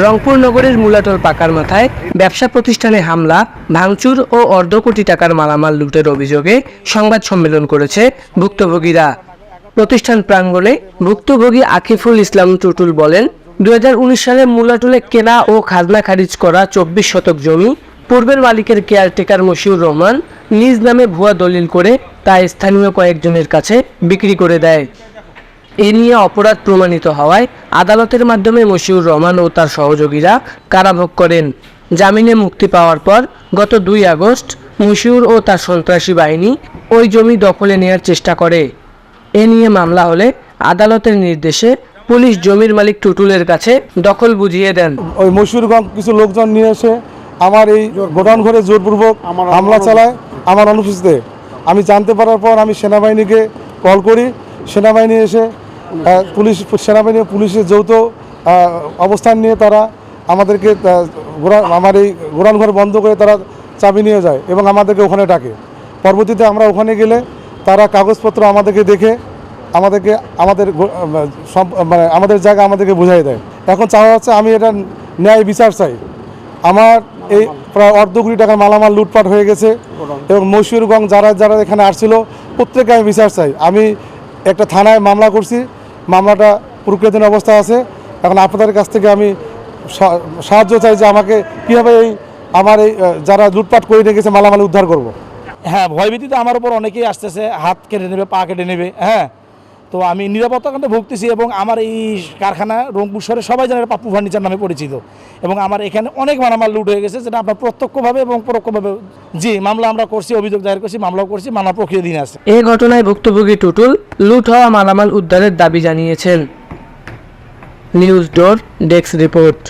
রংপুর নগরের মুলাটর পাকার মাথায় ব্যবসা প্রতিষ্ঠানে হামলা, ভাঙচুর ও অর্ধ কোটি টাকার মালামাল লুটের অভিযোগে সংবাদ সম্মেলন করেছে ভুক্তভোগীরা। প্রতিষ্ঠান প্রাঙ্গণে ভুক্তভোগী আকিফুল ইসলাম টুটুল বলেন দু হাজার উনিশ সালে মুলাটুলে কেনা ও খাজনা খারিজ করা চব্বিশ শতক জমি, পূর্বের মালিকের কেয়ারটেকার মশিউর রহমান নিজ নামে ভুয়া দলিল করে তা স্থানীয় কয়েকজনের কাছে বিক্রি করে দেয়। এ নিয়ে অপরাধ প্রমাণিত হওয়ায় আদালতের মাধ্যমে মশিউর রহমান ও তার সহযোগীরা কারাভোগ করেন। জামিনে মুক্তি পাওয়ার পর গত দুই আগস্ট মশিউর ও তার সন্ত্রাসী বাহিনী ওই জমি দখলে নেয়ার চেষ্টা করে। এ নিয়ে মামলা হলে আদালতের নির্দেশে পুলিশ জমির মালিক টুটুলের কাছে দখল বুঝিয়ে দেন। ওই মসুরগঞ্জ কিছু লোকজন নিয়ে এসে আমার এই গোডাউন ঘরে জোরপূর্বক হামলা চালায় আমার অনুপস্থিতিতে আমি জানতে পারার পর আমি সেনাবাহিনীকে কল করি সেনাবাহিনী এসে পুলিশ সেনাবাহিনী পুলিশের যৌথ অবস্থান নিয়ে তারা আমাদেরকে আমার এই ঘর বন্ধ করে তারা চাবি নিয়ে যায় এবং আমাদেরকে ওখানে ডাকে। পরবর্তীতে আমরা ওখানে গেলে তারা কাগজপত্র আমাদেরকে দেখে, আমাদেরকে, আমাদের মানে আমাদের জায়গা আমাদেরকে বুঝাই দেয়। এখন চাওয়া হচ্ছে আমি এটা ন্যায় বিচার চাই। আমার এই প্রায় অর্ধ কোটি টাকার মালামাল লুটপাট হয়ে গেছে এবং মশিউরগঞ্জ যারা যারা এখানে আসছিল প্রত্যেকে আমি বিচার চাই। আমি একটা থানায় মামলা করছি মামলাটা প্রক্রিয়াধীন অবস্থা আছে। এখন আপনাদের কাছ থেকে আমি সাহায্য চাই যে আমাকে কীভাবে এই, আমার এই যারা লুটপাট করে নিয়ে গেছে মালামাল উদ্ধার করব। হ্যাঁ ভয়ভীতিতে আমার উপর অনেকেই আসতেছে। হাত কেটে নেবে, পা কেটে নেবে হ্যাঁ। তো আমি নিরাপত্তা কিন্তু ভুগতেছি এবং আমার এই কারখানা রংপুর শহরে সবাই জানে পাপ্পু ফার্নিচার নামে পরিচিত। এবং আমার এখানে অনেক মালামাল লুট হয়ে গেছে যেটা আপনার প্রত্যক্ষভাবে এবং পরোক্ষভাবে জি মামলা আমরা করছি, অভিযোগ দায়ের করছি, মামলাও করছি মামলা প্রক্রিয়া দিন আছে। এই ঘটনায় ভুক্তভোগী টুটুল লুট হওয়া মালামাল উদ্ধারের দাবি জানিয়েছেন। News door desk report.